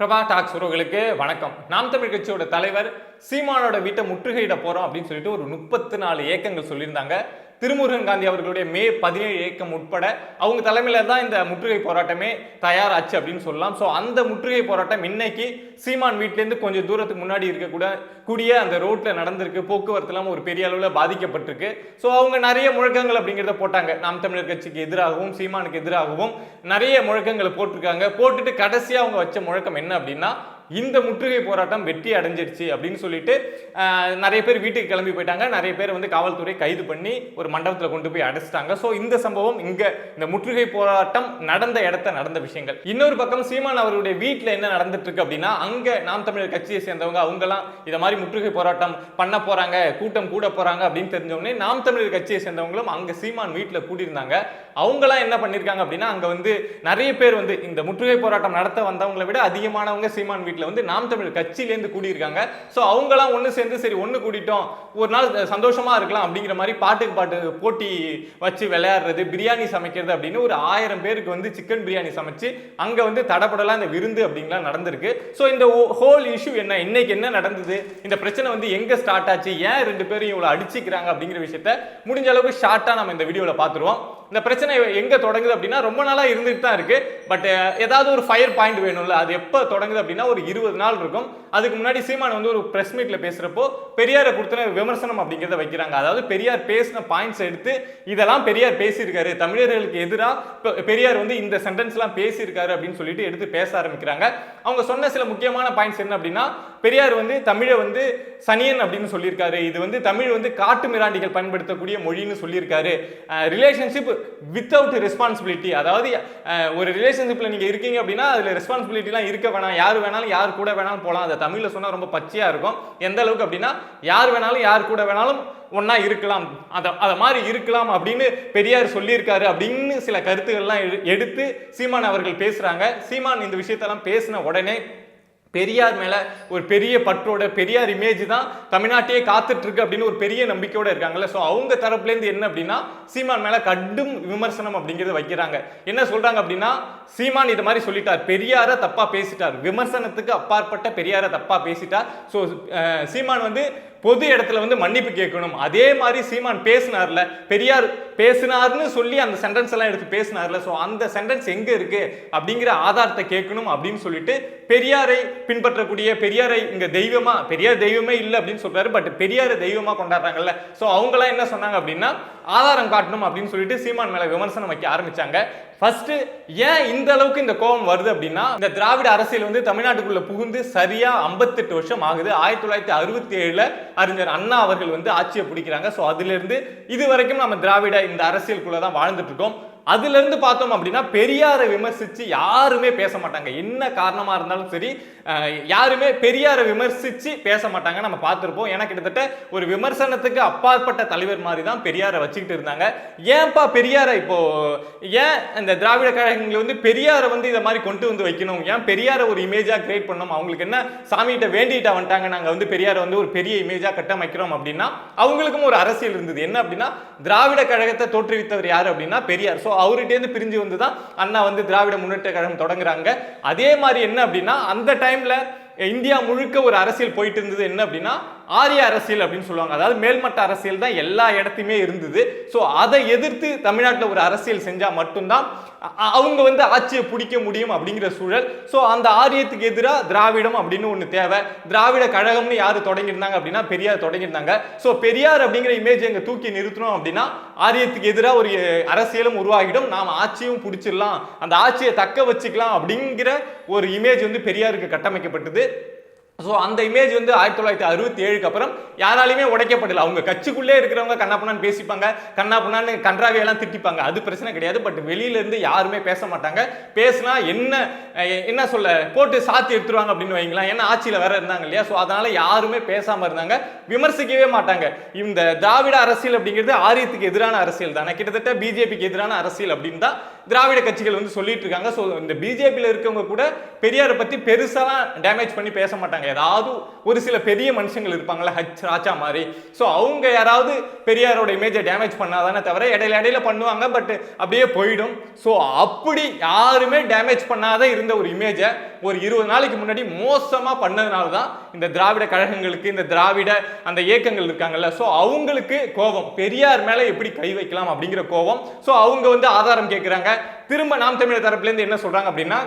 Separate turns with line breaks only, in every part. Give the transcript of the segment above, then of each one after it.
Prabha tax உறவுகளுக்கு வணக்கம். நாம் தமிழ் கட்சியோட தலைவர் சீமானோட வீட்டை முற்றுகையிட போகிறோம் அப்படின்னு சொல்லிட்டு ஒரு முப்பத்தி நாலு ஏக்கங்கள் சொல்லியிருந்தாங்க. திருமுருகன் காந்தி அவர்களுடைய மே பதினேழு இயக்கம் உட்பட அவங்க தலைமையில் தான் இந்த முற்றுகை போராட்டமே தயாராச்சு அப்படின்னு சொல்லலாம். ஸோ அந்த முற்றுகை போராட்டம் இன்னைக்கு சீமான் வீட்டிலேருந்து கொஞ்சம் தூரத்துக்கு முன்னாடி இருக்கக்கூட கூடிய அந்த ரோட்டில் நடந்திருக்கு. போக்குவரத்துலாம் ஒரு பெரிய அளவில் பாதிக்கப்பட்டிருக்கு. ஸோ அவங்க நிறைய முழக்கங்கள் அப்படிங்கிறத போட்டாங்க. நாம் தமிழர் கட்சிக்கு எதிராகவும் சீமானுக்கு எதிராகவும் நிறைய முழக்கங்களை போட்டிருக்காங்க. போட்டுட்டு கடைசியாக அவங்க வச்ச முழக்கம் என்ன அப்படின்னா இந்த முற்றுகை போராட்டம் வெற்றி அடைஞ்சிருச்சு அப்படின்னு சொல்லிட்டு நிறைய பேர் வீட்டுக்கு கிளம்பி போயிட்டாங்க. நிறைய பேர் வந்து காவல்துறை கைது பண்ணி ஒரு மண்டபத்தில் கொண்டு போய் அடைச்சிட்டாங்க. ஸோ இந்த சம்பவம் இங்கே இந்த முற்றுகை போராட்டம் நடந்த இடத்த நடந்த விஷயங்கள். இன்னொரு பக்கம் சீமான் அவருடைய வீட்டில் என்ன நடந்துட்டு இருக்கு அப்படின்னா அங்கே நாம் தமிழர் கட்சியை சேர்ந்தவங்க அவங்கலாம் இதை மாதிரி முற்றுகை போராட்டம் பண்ண போறாங்க கூட்டம் கூட போறாங்க அப்படின்னு தெரிஞ்சவொடனே நாம் தமிழர் கட்சியை சேர்ந்தவங்களும் அங்கே சீமான் வீட்டில் கூடியிருந்தாங்க. அவங்களாம் என்ன பண்ணியிருக்காங்க அப்படின்னா அங்கே வந்து நிறைய பேர் வந்து இந்த முற்றுகை போராட்டம் நடத்த வந்தவங்களை விட அதிகமானவங்க சீமான் வீட்டில் வந்து நாம் தமிழ் கட்சியிலேருந்து கூடியிருக்காங்க. ஸோ அவங்களாம் ஒன்று சேர்ந்து சரி ஒன்று கூட்டிட்டோம் ஒரு நாள் சந்தோஷமாக இருக்கலாம் அப்படிங்கிற மாதிரி பாட்டுக்கு பாட்டு போட்டி வச்சு விளையாடுறது பிரியாணி சமைக்கிறது அப்படின்னு ஒரு ஆயிரம் பேருக்கு வந்து சிக்கன் பிரியாணி சமைச்சு அங்கே வந்து தடப்படலாம் இந்த விருந்து அப்படிங்கலாம் நடந்திருக்கு. ஸோ இந்த ஹோல் இஷ்யூ என்ன? இன்னைக்கு என்ன நடந்தது? இந்த பிரச்சனை வந்து எங்கே ஸ்டார்ட் ஆச்சு? ஏன் ரெண்டு பேரும் இவ்வளோ அடிச்சுக்கிறாங்க அப்படிங்கிற விஷயத்த முடிஞ்ச அளவுக்கு ஷார்ட்டாக நம்ம இந்த வீடியோவில் பார்த்துருவோம். இந்த பிரச்சனை எங்கே தொடங்குது அப்படின்னா ரொம்ப நாளாக இருந்துட்டு தான் இருக்குது பட் uh, ஏதாவது ஒரு ஃபயர் பாயிண்ட் வேணும்ல அது எப்போ தொடங்குது அப்படின்னா ஒரு இருபது நாள் இருக்கும். அதுக்கு முன்னாடி சீமான் வந்து ஒரு ப்ரெஸ் மீட்டில் பேசுகிறப்போ பெரியாரை கொடுத்தன விமர்சனம் அப்படிங்கிறத வைக்கிறாங்க. அதாவது பெரியார் பேசின பாயிண்ட்ஸ் எடுத்து இதெல்லாம் பெரியார் பேசியிருக்காரு. தமிழர்களுக்கு எதிராக பெரியார் வந்து இந்த சென்டென்ஸ்லாம் பேசியிருக்காரு அப்படின்னு சொல்லிட்டு எடுத்து பேச ஆரம்பிக்கிறாங்க. அவங்க சொன்ன சில முக்கியமான பாயிண்ட்ஸ் என்ன அப்படின்னா பெரியார் வந்து தமிழை வந்து சனியன் அப்படின்னு சொல்லியிருக்காரு. இது வந்து தமிழ் வந்து காட்டு மிராண்டிகள் பயன்படுத்தக்கூடிய மொழின்னு சொல்லியிருக்காரு. ரிலேஷன்ஷிப் வித்தவுட் ரெஸ்பான்சிபிலிட்டி அதாவது ஒரு ரிலேஷன் ரிலேஷன்ஷிப்பில் நீங்கள் இருக்கீங்க அப்படின்னா அதில் ரெஸ்பான்சிபிலிட்டிலாம் இருக்க வேணாம். யார் வேணாலும் யார் கூட வேணாலும் போகலாம் அதை தமிழில் சொன்னால் ரொம்ப பச்சையாக இருக்கும். எந்த அளவுக்கு அப்படின்னா யார் வேணாலும் யார் கூட வேணாலும் ஒன்றா இருக்கலாம். அதை அதை மாதிரி இருக்கலாம் அப்படின்னு பெரியார் சொல்லியிருக்காரு அப்படின்னு சில கருத்துக்கள்லாம் எடுத்து சீமான் அவர்கள் பேசுகிறாங்க சீமான் இந்த விஷயத்தெல்லாம் பேசின உடனே பெரியார் மேலே ஒரு பெரிய பற்றோட பெரியார் இமேஜ் தான் தமிழ்நாட்டையே காத்துட்ருக்கு அப்படின்னு ஒரு பெரிய நம்பிக்கையோடு இருக்காங்கல்ல. ஸோ அவங்க தரப்புலேருந்து என்ன அப்படின்னா சீமான் மேலே கடும் விமர்சனம் அப்படிங்கிறத வைக்கிறாங்க. என்ன சொல்கிறாங்க அப்படின்னா சீமான் இது மாதிரி சொல்லிட்டார். பெரியாரை தப்பாக பேசிட்டார். விமர்சனத்துக்கு அப்பாற்பட்ட பெரியாரை தப்பாக பேசிட்டார். ஸோ சீமான் வந்து பொது இடத்துல வந்து மன்னிப்பு கேட்கணும். அதே மாதிரி சீமான் பேசினார்ல பெரியார் பேசினார்னு சொல்லி அந்த சென்டென்ஸ் எல்லாம் எடுத்து பேசினார்ல. ஸோ அந்த சென்டென்ஸ் எங்க இருக்கு? அப்படிங்கிற ஆதாரத்தை கேட்கணும் அப்படின்னு சொல்லிட்டு பெரியாரை பின்பற்றக்கூடிய பெரியாரை இங்க தெய்வமா பெரியார் தெய்வமே இல்லை அப்படின்னு சொல்றாரு. பட் பெரியாரை தெய்வமா கொண்டாடுறாங்கல்ல. ஸோ அவங்களாம் என்ன சொன்னாங்க அப்படின்னா ஆதாரம் காட்டணும் அப்படின்னு சொல்லிட்டு சீமான் மேல விமர்சனம் வைக்க ஆரம்பிச்சாங்க. ஃபர்ஸ்ட் ஏன் இந்த அளவுக்கு இந்த கோபம் வருது அப்படின்னா இந்த திராவிட அரசியல் வந்து தமிழ்நாட்டுக்குள்ள புகுந்து சரியா 58 வருஷம் ஆகுது. ஆயிரத்தி தொள்ளாயிரத்தி அறுபத்தி ஏழுல அறிஞர் அண்ணா அவர்கள் வந்து ஆட்சியை பிடிக்கிறாங்க. ஸோ அதுல இருந்து இது வரைக்கும் நம்ம திராவிட இந்த அரசியலுக்குள்ள தான் வாழ்ந்துட்டு இருக்கோம். அதுல இருந்து பார்த்தோம் அப்படின்னா பெரியாரை விமர்சிச்சு யாருமே பேச மாட்டாங்க. என்ன காரணமா இருந்தாலும் சரி யாருமே பெரியாரை விமர்சிச்சு பேச மாட்டாங்க நம்ம பார்த்துருப்போம். ஏன்னா கிட்டத்தட்ட ஒரு விமர்சனத்துக்கு அப்பாற்பட்ட தலைவர் மாதிரி தான் பெரியாரை வச்சுக்கிட்டு இருந்தாங்க. ஏன்ப்பா பெரியாரை இப்போ ஏன் இந்த திராவிட கழகங்கள் வந்து பெரியாரை வந்து இதை மாதிரி கொண்டு வந்து வைக்கணும்? ஏன் பெரியாரை ஒரு இமேஜா கிரியேட் பண்ணணும்? அவங்களுக்கு என்ன சாமிகிட்ட வேண்டிட்டா வந்துட்டாங்க? நாங்கள் வந்து பெரியாரை வந்து ஒரு பெரிய இமேஜா கட்டமைக்கிறோம் அப்படின்னா அவங்களுக்கும் ஒரு அரசியல் இருந்தது. என்ன அப்படின்னா திராவிட கழகத்தை தோற்றுவித்தவர் யார் அப்படின்னா பெரியார். ஸோ அவர்கிட்டேருந்து பிரிஞ்சு வந்து தான் அண்ணா வந்து திராவிட முன்னேற்ற கழகம் தொடங்குறாங்க. அதே மாதிரி என்ன அப்படின்னா அந்த டைமில் இந்தியா முழுக்க ஒரு அரசியல் போயிட்டு இருந்தது என்ன அப்படின்னா ஆரிய அரசியல் அப்படின்னு சொல்லுவாங்க. அதாவது மேல்மட்ட அரசியல் தான் எல்லா இடத்தையுமே இருந்தது. ஸோ அதை எதிர்த்து தமிழ்நாட்டில் ஒரு அரசியல் செஞ்சால் மட்டும்தான் அவங்க வந்து ஆட்சியை பிடிக்க முடியும் அப்படிங்கிற சூழல். ஸோ அந்த ஆரியத்துக்கு எதிராக திராவிடம் அப்படின்னு ஒன்று தேவை. திராவிட கழகம்னு யார் தொடங்கியிருந்தாங்க அப்படின்னா பெரியார் தொடங்கியிருந்தாங்க. ஸோ பெரியார் அப்படிங்கிற இமேஜ் எங்கே தூக்கி நிறுத்தணும் அப்படின்னா ஆரியத்துக்கு எதிராக ஒரு அரசியலும் உருவாகிடும். நாம் ஆட்சியும் பிடிச்சிடலாம். அந்த ஆட்சியை தக்க வச்சுக்கலாம் அப்படிங்கிற ஒரு இமேஜ் வந்து பெரியாருக்கு கட்டமைக்கப்பட்டது. ஸோ அந்த இமேஜ் வந்து ஆயிரத்தி தொள்ளாயிரத்தி அறுபத்தி ஏழுக்கு அப்புறம் யாராலையுமே உடைக்கப்படல. அவங்க கட்சிக்குள்ளே இருக்கிறவங்க கண்ணாப்புண்ணான்னு பேசிப்பாங்க கண்ணாப்புண்ணான்னு கன்றாவியெல்லாம் திட்டிப்பாங்க. அது பிரச்சனை கிடையாது. பட் வெளியிலேருந்து யாருமே பேச மாட்டாங்க. பேசினா என்ன என்ன சொல்ல போட்டு சாத்தி எடுத்துருவாங்க அப்படின்னு வைங்களேன். ஏன்னா ஆட்சியில் வேற இருந்தாங்க இல்லையா? ஸோ அதனால யாருமே பேசாமல் இருந்தாங்க. விமர்சிக்கவே மாட்டாங்க. இந்த திராவிட அரசியல் அப்படிங்கிறது ஆரியத்துக்கு எதிரான அரசியல் தானே. கிட்டத்தட்ட பிஜேபிக்கு எதிரான அரசியல் அப்படின்னு தான் திராவிட கட்சிகள் வந்து சொல்லிட்டு இருக்காங்க. ஸோ இந்த பிஜேபியில் இருக்கவங்க கூட பெரியாரை பற்றி பெருசாலாம் டேமேஜ் பண்ணி பேச மாட்டாங்க. ஏதாவது ஒரு சில பெரிய மனுஷங்கள் இருப்பாங்கல்ல ஹச் ராஜா மாதிரி. ஸோ அவங்க யாராவது பெரியாரோட இமேஜை டேமேஜ் பண்ணாதானே தவிர இடையில இடையில பண்ணுவாங்க பட் அப்படியே போயிடும். ஸோ அப்படி யாருமே டேமேஜ் பண்ணாத இருந்த ஒரு இமேஜை ஒரு இருபது நாளைக்கு முன்னாடி மோசமாக பண்ணதுனால தான் இந்த திராவிட கழகங்களுக்கு இந்த திராவிட அந்த இயக்கங்கள் இருக்காங்கல்ல. ஸோ அவங்களுக்கு கோபம். பெரியார் மேலே எப்படி கை வைக்கலாம் அப்படிங்கிற கோபம். ஸோ அவங்க வந்து ஆதாரம் கேட்குறாங்க திரும்ப நாம் தமிழர் தரப்புலேருந்து என்ன சொல்கிறாங்க அப்படின்னா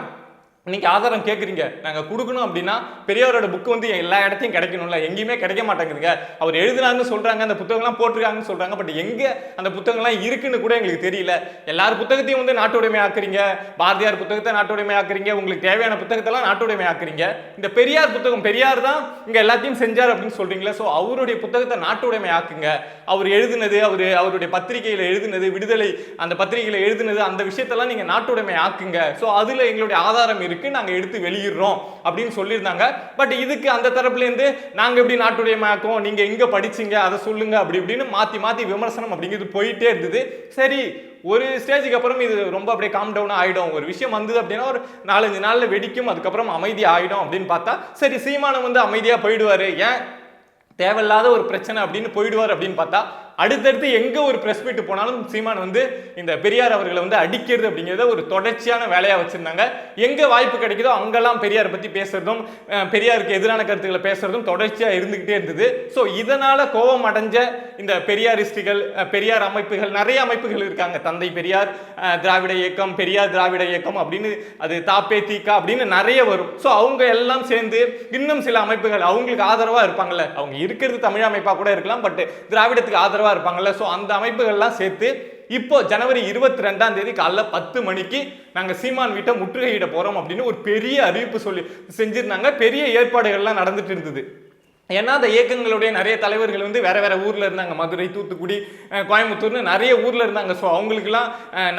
நீங்கள் ஆதாரம் கேட்குறீங்க நாங்கள் கொடுக்கணும் அப்படின்னா பெரியாரோட புக்கு வந்து எல்லா இடத்தையும் கிடைக்கணும்ல. எங்கேயுமே கிடைக்க மாட்டேங்குதுங்க. அவர் எழுதினாருன்னு சொல்கிறாங்க அந்த புத்தகம்லாம் போட்டிருக்காங்கன்னு சொல்கிறாங்க பட் எங்கே அந்த புத்தகம்லாம் இருக்குன்னு கூட எங்களுக்கு தெரியல. எல்லார் புத்தகத்தையும் வந்து நாட்டுடைமை ஆக்குறீங்க. பாரதியார் புத்தகத்தை நாட்டுடைமை ஆக்குறீங்க. உங்களுக்கு தேவையான புத்தகத்தெல்லாம் நாட்டுடைமை ஆக்குறீங்க. இந்த பெரியார் புத்தகம் பெரியார் தான் இங்கே எல்லாத்தையும் செஞ்சார் அப்படின்னு சொல்கிறீங்களே ஸோ அவருடைய புத்தகத்தை நாட்டுடைமை ஆக்குங்க. அவர் எழுதுனது அவர் அவருடைய பத்திரிகையில் எழுதுனது விடுதலை அந்த பத்திரிகையில் எழுதுனது அந்த விஷயத்தெல்லாம் நீங்கள் நாட்டுடைமை ஆக்குங்க. ஸோ அதில் எங்களுடைய ஆதாரம் இருக்கு நாங்க எடுத்து வெளியிடுறோம் அப்படின்னு சொல்லியிருந்தாங்க. பட் இதுக்கு அந்த தரப்புல இருந்து நாங்க எப்படி நாட்டுடைய ஆக்குவோம் நீங்க எங்க படிச்சீங்க அதை சொல்லுங்க அப்படி இப்படின்னு மாத்தி மாத்தி விமர்சனம் அப்படிங்கிறது போயிட்டே இருந்தது. சரி ஒரு ஸ்டேஜுக்கு அப்புறம் இது ரொம்ப அப்படியே காம் டவுன் ஆகிடும் ஒரு விஷயம் வந்தது அப்படின்னா ஒரு நாலஞ்சு நாளில் வெடிக்கும் அதுக்கப்புறம் அமைதி ஆகிடும் அப்படின்னு பார்த்தா சரி சீமானம் வந்து அமைதியாக போயிடுவார். ஏன்? தேவையில்லாத ஒரு பிரச்சனை அப்படின்னு போயிடுவார் அப்படின்னு பார்த்தா அடுத்தடுத்து எங்கே ஒரு ப்ரெஸ் மீட் போனாலும் சீமான் வந்து இந்த பெரியார் அவர்களை வந்து அடிக்கிறது அப்படிங்கிறத ஒரு தொடர்ச்சியான வேலையாக வச்சுருந்தாங்க. எங்கே வாய்ப்பு கிடைக்குதோ அங்கெல்லாம் பெரியார் பற்றி பேசுறதும் பெரியாருக்கு எதிரான கருத்துக்களை பேசுறதும் தொடர்ச்சியாக இருந்துக்கிட்டே இருந்தது. ஸோ இதனால் கோபம் அடைஞ்ச இந்த பெரியாரிஸ்டுகள் பெரியார் அமைப்புகள் நிறைய அமைப்புகள் இருக்காங்க. தந்தை பெரியார் திராவிட இயக்கம் பெரியார் திராவிட இயக்கம் அப்படின்னு அது தாப்பே தீக்கா அப்படின்னு நிறைய வரும். ஸோ அவங்க எல்லாம் சேர்ந்து இன்னும் சில அமைப்புகள் அவங்களுக்கு ஆதரவாக இருப்பாங்கல்ல. அவங்க இருக்கிறது தமிழ் அமைப்பாக கூட இருக்கலாம் பட் திராவிடத்துக்கு ஆதரவு இருப்பாங்கல்ல? ஸோ அந்த அமைப்புகள்லாம் சேர்த்து இப்போ ஜனவரி இருபத்தி ரெண்டாம் தேதி காலைல பத்து மணிக்கு நாங்க சீமான் வீட்டை முற்றுகையிட போறோம் அப்படின்னு ஒரு பெரிய அறிவிப்பு சொல்லி செஞ்சுருந்தாங்க. பெரிய ஏற்பாடுகள்லாம் நடந்துட்டு இருந்தது. ஏன்னா அந்த இயக்கங்களுடைய நிறைய தலைவர்கள் வந்து வேற வேற ஊர்ல இருந்தாங்க. மதுரை தூத்துக்குடி கோயம்புத்தூர்னு நிறைய ஊர்ல இருந்தாங்க. ஸோ அவங்களுக்குலாம்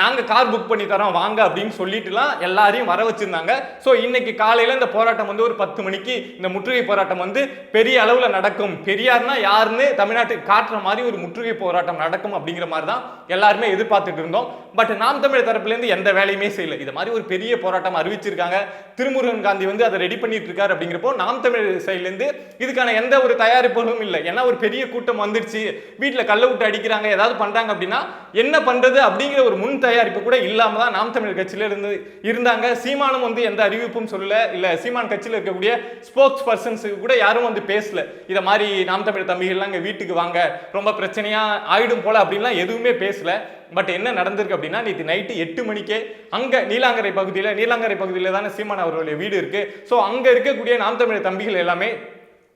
நாங்கள் கார் புக் பண்ணி தரோம். வாங்க அப்படின்னு சொல்லிட்டுலாம் எல்லாரையும் வர வச்சிருந்தாங்க. ஸோ இன்னைக்கு காலையில இந்த போராட்டம் வந்து ஒரு பத்து மணிக்கு இந்த முற்றுகை போராட்டம் வந்து பெரிய அளவில் நடக்கும். பெரியார்னா யாருன்னு தமிழ்நாட்டுக்கு காட்டுற மாதிரி ஒரு முற்றுகை போராட்டம் நடக்கும் அப்படிங்கிற மாதிரி தான் எல்லாருமே எதிர்பார்த்துட்டு இருந்தோம். பட் நாம் தமிழர் தரப்புலேருந்து எந்த வேலையுமே செய்யல. இது மாதிரி ஒரு பெரிய போராட்டம் அறிவிச்சிருக்காங்க. திருமுருகன் காந்தி வந்து அதை ரெடி பண்ணிட்டு இருக்காரு அப்படிங்கிறப்போ நாம் தமிழ் சைட்லேருந்து இதுக்கான எந்த ஒரு தயாரிப்புகளும் இல்லை. ஏன்னா ஒரு பெரிய கூட்டம் வந்துருச்சு. வீட்டில் கள்ள விட்டு அடிக்கிறாங்க ஏதாவது பண்ணுறாங்க அப்படின்னா என்ன பண்ணுறது அப்படிங்கிற ஒரு முன் தயாரிப்பு கூட இல்லாமல் தான் நாம் தமிழர் கட்சியில இருந்து இருந்தாங்க. சீமானும் வந்து எந்த அறிவிப்பும் சொல்லல. இல்லை சீமான் கட்சியில் இருக்கக்கூடிய ஸ்போக்ஸ் பர்சன்ஸுக்கு கூட யாரும் வந்து பேசல. இதை மாதிரி நாம் தமிழர் தம்பிகள்லாம் இங்கே வீட்டுக்கு வாங்க. ரொம்ப பிரச்சனையாக ஆயிடும் போல அப்படின்லாம் எதுவுமே பேசல. பட் என்ன நடந்திருக்கு அப்படின்னா நேற்று நைட்டு எட்டு மணிக்கே அங்கே நீலாங்கரை பகுதியில் நீலாங்கரை பகுதியில் தானே சீமான் அவர்களுடைய வீடு இருக்குது ஸோ அங்கே இருக்கக்கூடிய நாம் தமிழர் தம்பிகள் எல்லாமே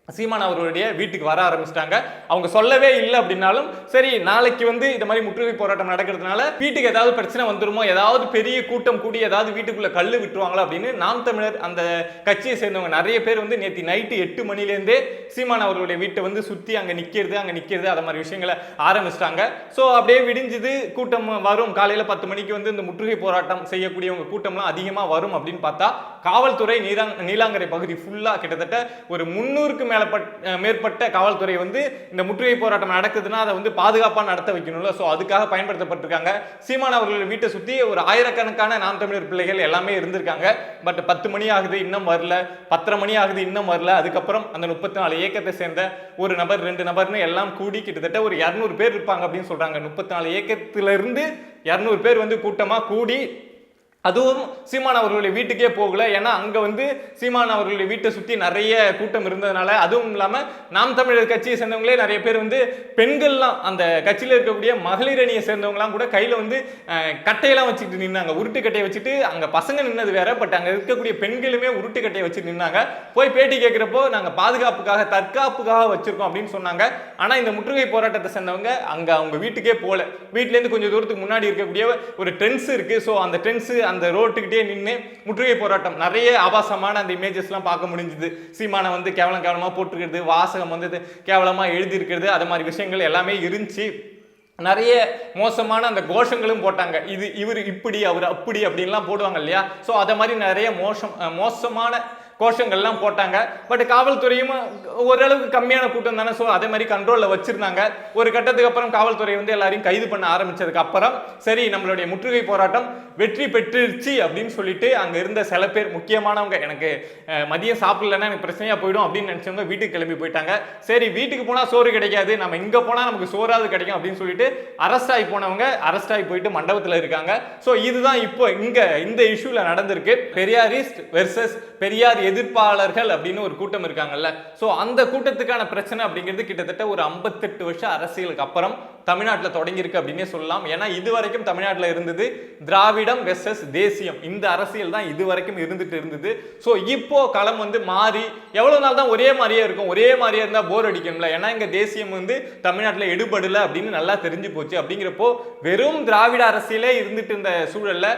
சீமான் அவர்களுடைய வீட்டுக்கு வர ஆரம்பிச்சிட்டாங்க. அவங்க சொல்லவே இல்லை அப்படின்னாலும் சரி நாளைக்கு வந்து இந்த மாதிரி முற்றுகை போராட்டம் நடக்கிறதுனால வீட்டுக்கு ஏதாவது பிரச்சனை வந்துருமோ ஏதாவது பெரிய கூட்டம் கூடி ஏதாவது வீட்டுக்குள்ள கல் விட்டுருவாங்களா அப்படின்னு நாம் தமிழர் அந்த கட்சியை சேர்ந்தவங்க நிறைய பேர் வந்து நேற்று நைட்டு எட்டு மணிலேருந்தே சீமான் அவர்களுடைய வீட்டை வந்து சுற்றி அங்கே நிற்கிறது அங்கே நிற்கிறது அது மாதிரி விஷயங்களை ஆரம்பிச்சிட்டாங்க. ஸோ அப்படியே விடிஞ்சது கூட்டம் வரும். காலையில் பத்து மணிக்கு வந்து இந்த முற்றுகை போராட்டம் செய்யக்கூடியவங்க கூட்டம்லாம் அதிகமாக வரும் அப்படின்னு பார்த்தா காவல்துறை நீலாங் நீலாங்கரை பகுதி ஃபுல்லாக கிட்டத்தட்ட ஒரு முன்னூறுக்கு மேலே மேலப்பட்ட மேற்பட்ட காவல்துறை வந்து இந்த முற்றுகை போராட்டம் நடக்குதுன்னா அதை வந்து பாதுகாப்பாக நடத்த வைக்கணும்ல. ஸோ அதுக்காக பயன்படுத்தப்பட்டிருக்காங்க. சீமான் அவர்கள் வீட்டை சுற்றி ஒரு ஆயிரக்கணக்கான நாம் தமிழர் பிள்ளைகள் எல்லாமே இருந்திருக்காங்க. பட் பத்து மணி ஆகுது இன்னும் வரல. பத்தரை மணி ஆகுது இன்னும் வரல. அதுக்கப்புறம் அந்த முப்பத்தி நாலு ஏக்கத்தை சேர்ந்த ஒரு நபர் ரெண்டு நபர்னு எல்லாம் கூடி கிட்டத்தட்ட ஒரு இரநூறு பேர் இருப்பாங்க அப்படின்னு சொல்கிறாங்க முப்பத்தி நாலு ஏக்கத்திலிருந்து இரநூறு பேர் வந்து கூட்டமாக கூடி அதுவும் சீமான் அவர்களுடைய வீட்டுக்கே போகல. ஏன்னா அங்கே வந்து சீமான் அவர்களுடைய வீட்டை சுற்றி நிறைய கூட்டம் இருந்ததுனால அதுவும் இல்லாமல் நாம் தமிழர் கட்சியை சேர்ந்தவங்களே நிறைய பேர் வந்து பெண்கள்லாம் அந்த கட்சியில் இருக்கக்கூடிய மகளிர் அணியை சேர்ந்தவங்களாம் கூட கையில் வந்து கட்டையெல்லாம் வச்சுட்டு நின்னாங்க. உருட்டு கட்டையை வச்சுட்டு அங்கே பசங்க நின்னது வேற பட் அங்கே இருக்கக்கூடிய பெண்களுமே உருட்டு கட்டையை வச்சுட்டு நின்னாங்க. போய் பேட்டி கேட்குறப்போ நாங்கள் பாதுகாப்புக்காக தற்காப்புக்காக வச்சுருக்கோம் அப்படின்னு சொன்னாங்க. ஆனால் இந்த முற்றுகை போராட்டத்தை சேர்ந்தவங்க அங்கே அவங்க வீட்டுக்கே போகல. வீட்டிலேருந்து கொஞ்சம் தூரத்துக்கு முன்னாடி இருக்கக்கூடிய ஒரு ட்ரெண்ட்ஸ் இருக்குது ஸோ அந்த ட்ரெண்ட்ஸு அந்த அந்த ரோட்டுக்கிட்டே நின்று முற்றுகை போராட்டம். நிறைய ஆபாசமான அந்த இமேஜஸ்லாம் பார்க்க முடிஞ்சுது. சீமானை வந்து கேவலம் கேவலமாக போட்டிருக்கிறது வாசகம் வந்து கேவலமாக எழுதியிருக்கிறது அது மாதிரி விஷயங்கள் எல்லாமே இருந்துச்சு. நிறைய மோசமான அந்த கோஷங்களும் போட்டாங்க. இது இவர் இப்படி அவர் அப்படி அப்படின்லாம் போடுவாங்க இல்லையா? ஸோ அதை மாதிரி நிறைய மோசம் மோசமான கோஷங்கள்லாம் போட்டாங்க. பட் காவல்துறையும் ஓரளவுக்கு கம்மியான கூட்டம் தானே. ஸோ அதே மாதிரி கண்ட்ரோலில் வச்சுருந்தாங்க. ஒரு கட்டத்துக்கு அப்புறம் காவல்துறை வந்து எல்லாரையும் கைது பண்ண ஆரம்பித்ததுக்கு அப்புறம் சரி நம்மளுடைய முற்றுகை போராட்டம் வெற்றி பெற்றுருச்சு அப்படின்னு சொல்லிட்டு அங்கே இருந்த சில பேர் முக்கியமானவங்க எனக்கு மதியம் சாப்பிடலன்னா எனக்கு பிரச்சனையாக போயிடும் அப்படின்னு நினைச்சவங்க வீட்டுக்கு கிளம்பி போயிட்டாங்க. சரி வீட்டுக்கு போனால் சோறு கிடைக்காது. நம்ம இங்கே போனால் நமக்கு சோறாவது கிடைக்கும் அப்படின்னு சொல்லிட்டு அரெஸ்ட் ஆகி போனவங்க அரெஸ்ட் ஆகி போயிட்டு மண்டபத்தில் இருக்காங்க. ஸோ இதுதான் இப்போ இங்கே இந்த இஷ்யூவில் நடந்திருக்கு. பெரியாரிஸ்ட் வெர்சஸ் பெரியார் எதிர்ப்பாளர்கள் அப்படின்னு ஒரு கூட்டம் இருக்காங்கல்ல. ஸோ அந்த கூட்டத்துக்கான பிரச்சனை அப்படிங்கிறது கிட்டத்தட்ட ஒரு ஐம்பத்தெட்டு வருஷம் அரசியலுக்கு அப்புறம் தமிழ்நாட்டில் தொடங்கியிருக்கு அப்படின்னே சொல்லலாம். ஏன்னா இது வரைக்கும் தமிழ்நாட்டில் இருந்தது திராவிடம் வெர்சஸ் தேசியம். இந்த அரசியல் தான் இது வரைக்கும் இருந்துட்டு இருந்தது. ஸோ இப்போ களம் வந்து மாறி எவ்வளோ நாள் தான் ஒரே மாதிரியே இருக்கும்? ஒரே மாதிரியே இருந்தால் போர் அடிக்கும்ல. ஏன்னா இங்கே தேசியம் வந்து தமிழ்நாட்டில் எடுபடலை அப்படின்னு நல்லா தெரிஞ்சு போச்சு. அப்படிங்கிறப்போ வெறும் திராவிட அரசியலே இருந்துட்டு இருந்த சூழல்ல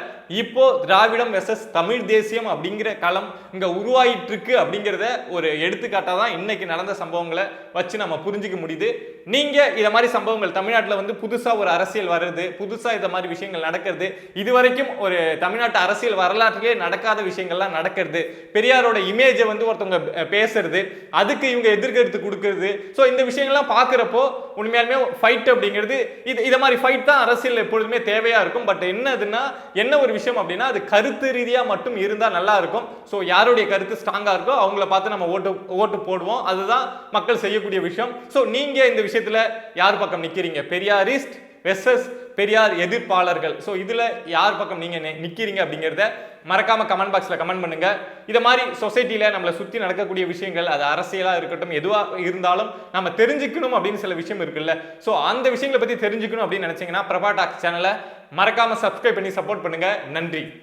இப்போ திராவிடம் வெர்சஸ் தமிழ் தேசியம் அப்படிங்கிற களம் இங்கே உருவாயிட்டு இருக்கு அப்படிங்கிறத ஒரு எடுத்துக்காட்டாக தான் இன்னைக்கு நடந்த சம்பவங்களை வச்சு நம்ம புரிஞ்சிக்க முடியுது. நீங்க இத மாதிரி சம்பவங்கள் தமிழ்நாட்டில் வந்து புதுசா ஒரு அரசியல் வர்றது புதுசா இந்த மாதிரி விஷயங்கள் நடக்கிறது இது வரைக்கும் ஒரு தமிழ்நாட்டு அரசியல் வரலாற்றிலே நடக்காத விஷயங்கள்லாம் நடக்கிறது. பெரியாரோட இமேஜை வந்து ஒருத்தவங்க பேசுறது அதுக்கு இவங்க எதிர்கருத்து கொடுக்கறது. ஸோ இந்த விஷயங்கள்லாம் பார்க்குறப்போ உண்மையாலுமே ஃபைட் அப்படிங்கிறது இது இதை மாதிரி ஃபைட் தான் அரசியல் எப்பொழுதுமே தேவையா இருக்கும். பட் என்னதுன்னா என்ன ஒரு விஷயம் அப்படின்னா அது கருத்து ரீதியாக மட்டும் இருந்தால் நல்லா இருக்கும். ஸோ யாருடைய கருத்து ஸ்ட்ராங்காக இருக்கோ அவங்கள பார்த்து நம்ம ஓட்டு ஓட்டு போடுவோம். அதுதான் மக்கள் செய்யக்கூடிய விஷயம். ஸோ நீங்கள் இந்த விஷயம் விஷயத்தில் யார் பக்கம் நிற்கிறீங்க பெரியாரிஸ்ட் வெஸ்எஸ் பெரியார் எதிர்ப்பாளர்கள். ஸோ இதில் யார் பக்கம் நீங்கள் நிற்கிறீங்க நிக்கிறீங்க அப்படிங்கிறத மறக்காம கமெண்ட் பாக்ஸில் கமெண்ட் பண்ணுங்க. இதை மாதிரி சொசைட்டியில் நம்மளை சுற்றி நடக்கக்கூடிய விஷயங்கள் அது அரசியலாக இருக்கட்டும் எதுவாக இருந்தாலும் நம்ம தெரிஞ்சுக்கணும் அப்படின்னு சில விஷயம் இருக்குல்ல. ஸோ அந்த விஷயங்களை பற்றி தெரிஞ்சுக்கணும் அப்படின்னு நினைச்சீங்கன்னா பிரபா டாக்ஸ் சேனலை மறக்காமல் சப்ஸ்கிரைப் பண்ணி சப்போர்ட் பண்ணுங்க. நன்றி.